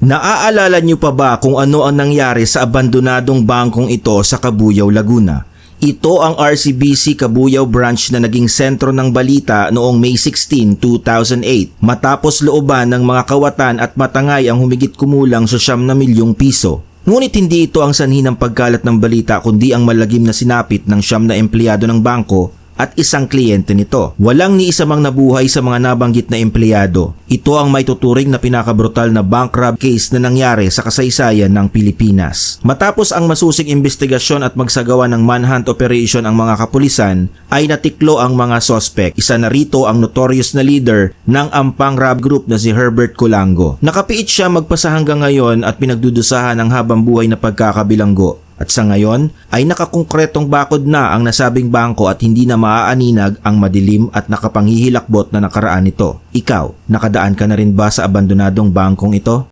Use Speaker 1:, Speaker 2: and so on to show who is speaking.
Speaker 1: Naaalala niyo pa ba kung ano ang nangyari sa abandonadong bangkong ito sa Kabuyaw, Laguna? Ito ang RCBC Kabuyaw branch na naging sentro ng balita noong May 16, 2008 matapos looban ng mga kawatan at matangay ang humigit kumulang sa siyam na milyong piso. Ngunit hindi ito ang sanhi ng pagkalat ng balita kundi ang malagim na sinapit ng siyam na empleyado ng bangko at isang kliyente nito. Walang ni isa mang nabuhay sa mga nabanggit na empleyado. Ito ang may tuturing na pinakabrutal na bank rob case na nangyari sa kasaysayan ng Pilipinas. Matapos ang masusing investigasyon at magsagawa ng manhunt operation ang mga kapulisan, ay natiklo ang mga sospek. Isa na rito ang notorious na leader ng Ampang Rob Group na si Herbert Colango. Nakapiit siya magpasa hanggang ngayon at pinagdudusahan ng habang buhay na pagkakabilanggo. At sa ngayon ay nakakongkretong bakod na ang nasabing bangko at hindi na maaaninag ang madilim at nakapanghihilakbot na nakaraan nito. Ikaw, nakadaan ka na rin ba sa abandonadong bangkong ito?